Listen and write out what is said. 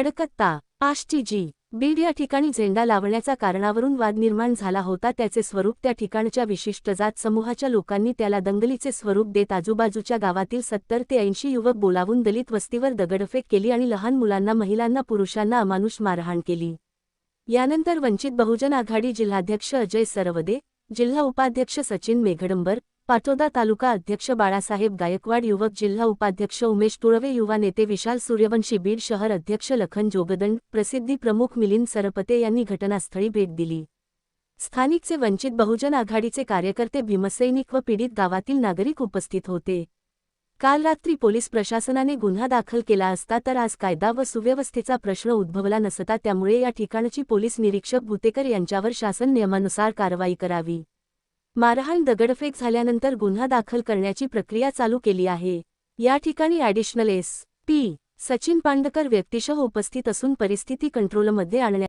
खडकत्ता आष्टी जी बीड या ठिकाणी झेंडा लावण्याच्या कारणावरून वाद निर्माण झाला होता. त्याचे स्वरूप त्या ठिकाणच्या विशिष्ट जात समूहाच्या लोकांनी त्याला दंगलीचे स्वरूप देत आजूबाजूच्या गावातील सत्तर ते ऐंशी युवक बोलावून दलित वस्तीवर दगडफेक केली आणि लहान मुलांना महिलांना पुरुषांना अमानुष मारहाण केली. यानंतर वंचित बहुजन आघाडी जिल्हाध्यक्ष अजय सरवदे जिल्हा उपाध्यक्ष सचिन मेघडंबर पाटोदा तालुका अध्यक्ष बाळासाहेब गायकवाड युवक जिल्हा उपाध्यक्ष उमेश तुळवे युवा नेते विशाल सूर्यवंशी बीड शहर अध्यक्ष लखन जोगदंड प्रसिद्धी प्रमुख मिलिंद सरपते यांनी घटनास्थळी भेट दिली. स्थानिकचे वंचित बहुजन आघाडीचे कार्यकर्ते भीमसैनिक व पीडित गावातील नागरिक उपस्थित होते. काल रात्री पोलीस प्रशासनाने गुन्हा दाखल केला असता तर आज कायदा व सुव्यवस्थेचा प्रश्न उद्भवला नसता त्यामुळे या ठिकाणची पोलीस निरीक्षक भुतेकर यांच्यावर शासन नियमानुसार कारवाई करावी. मारहाण दगडफेक झाल्यानंतर गुन्हा दाखल करण्याची प्रक्रिया चालू केली आहे. या ठिकाणी additional S P Sachin Pandkar व्यक्तिशः उपस्थित असून परिस्थिती कंट्रोलमध्ये आणण्या